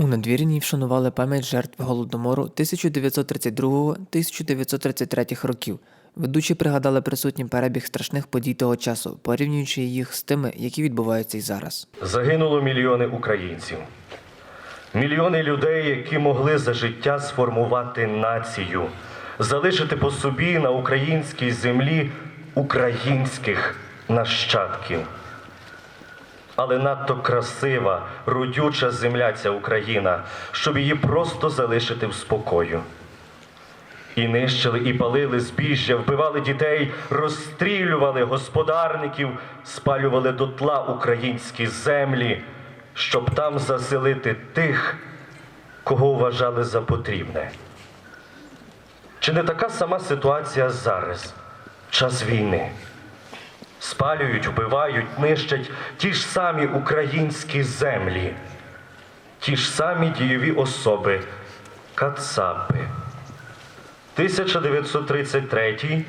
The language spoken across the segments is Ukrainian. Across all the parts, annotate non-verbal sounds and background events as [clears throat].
У надвірні вшанували пам'ять жертв голодомору 1932-1933 років. Ведучі пригадали присутнім перебіг страшних подій того часу, порівнюючи їх з тими, які відбуваються й зараз. Загинуло мільйони українців, мільйони людей, які могли за життя сформувати націю, залишити по собі на українській землі українських нащадків. Але надто красива, родюча земля ця Україна, щоб її просто залишити в спокою. І нищили, і палили збіжжя, вбивали дітей, розстрілювали господарників, спалювали дотла українські землі, щоб там заселити тих, кого вважали за потрібне. Чи не така сама ситуація зараз, час війни? Спалюють, вбивають, нищать ті ж самі українські землі, ті ж самі дієві особи, кацапи. 1933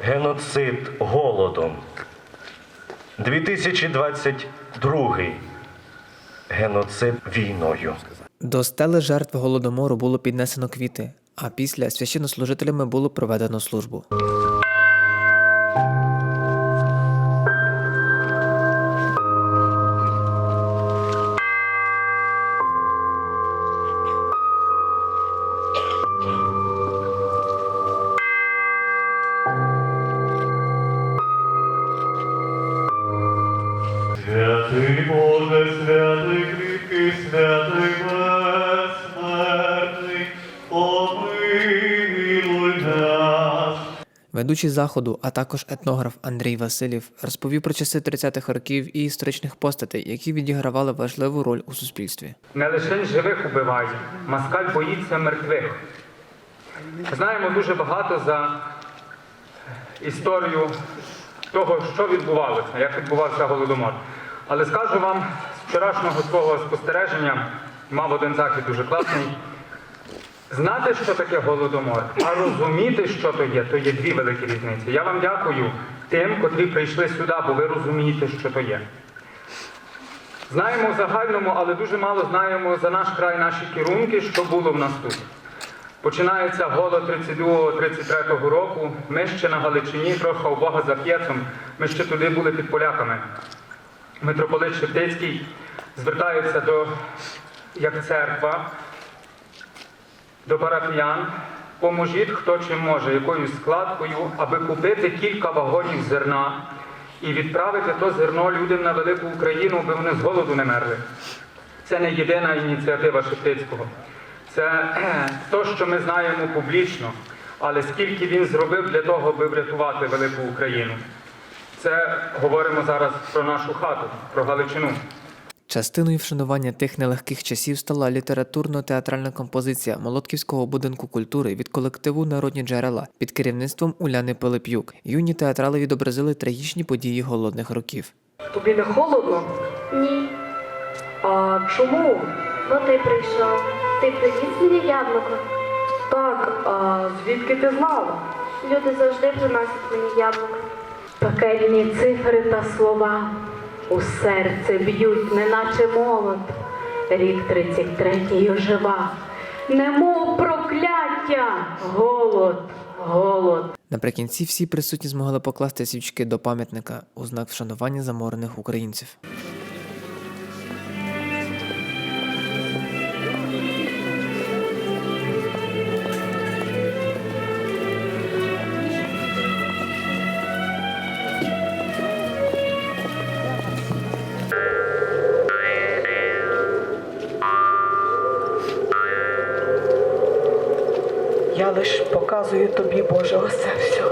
геноцид голодом. 2022 геноцид війною. До стели жертв голодомору було піднесено квіти, а після священнослужителями було проведено службу. Святий Боже, святий кріпкий, святий безсмертний, помилуй нас. Ведучий заходу, а також етнограф Андрій Василів розповів про часи 30-х років і історичних постатей, які відігравали важливу роль у суспільстві. Не лише живих убиває, москаль боїться мертвих. Знаємо дуже багато за історію того, що відбувалося, як відбувався голодомор. Але скажу вам з вчорашнього свого спостереження, мав один захід дуже класний. Знати, що таке голодомор, а розуміти, що то є, то є дві великі різниці. Я вам дякую тим, котрі прийшли сюди, бо ви розумієте, що то є. Знаємо в загальному, але дуже мало знаємо за наш край, наші керунки, що було в нас тут. Починається голод 32-33 року. Ми ще на Галичині, трохи у Бога за п'єцом, ми ще туди були під поляками. Митрополит Шептицький звертається до як церква, до парафіян. Поможіть, хто чим може, якоюсь складкою, аби купити кілька вагонів зерна і відправити то зерно людям на велику Україну, аби вони з голоду не мерли. Це не єдина ініціатива Шептицького. Це [clears throat] то, що ми знаємо публічно, але скільки він зробив для того, аби врятувати велику Україну. Це говоримо зараз про нашу хату, про Галичину. Частиною вшанування тих нелегких часів стала літературно-театральна композиція Молотківського будинку культури від колективу Народні джерела під керівництвом Уляни Пилип'юк. Юні театрали відобразили трагічні події голодних років. Тобі не холодно? Ні, А чому? бо ти прийшов. Ти приніс мені яблуко. Так, а звідки ти знала? Люди завжди приносять мені яблуко. Пекельні цифри та слова у серце б'ють, неначе молот. Рік тридцять третій ожива, немов прокляття, голод, голод. Наприкінці всі присутні змогли покласти свічки до пам'ятника у знак вшанування заморених українців. Лиш показую тобі, оце все.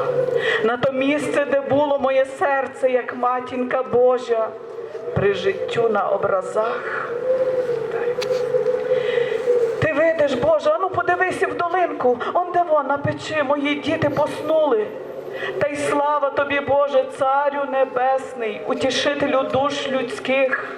На то місце, де було моє серце, як матінка Божа, при життю на образах. Ти видиш, Боже, ану подивися в долинку, он де вон на печі мої діти поснули. Та й слава тобі, Боже, Царю Небесний, утішителю душ людських.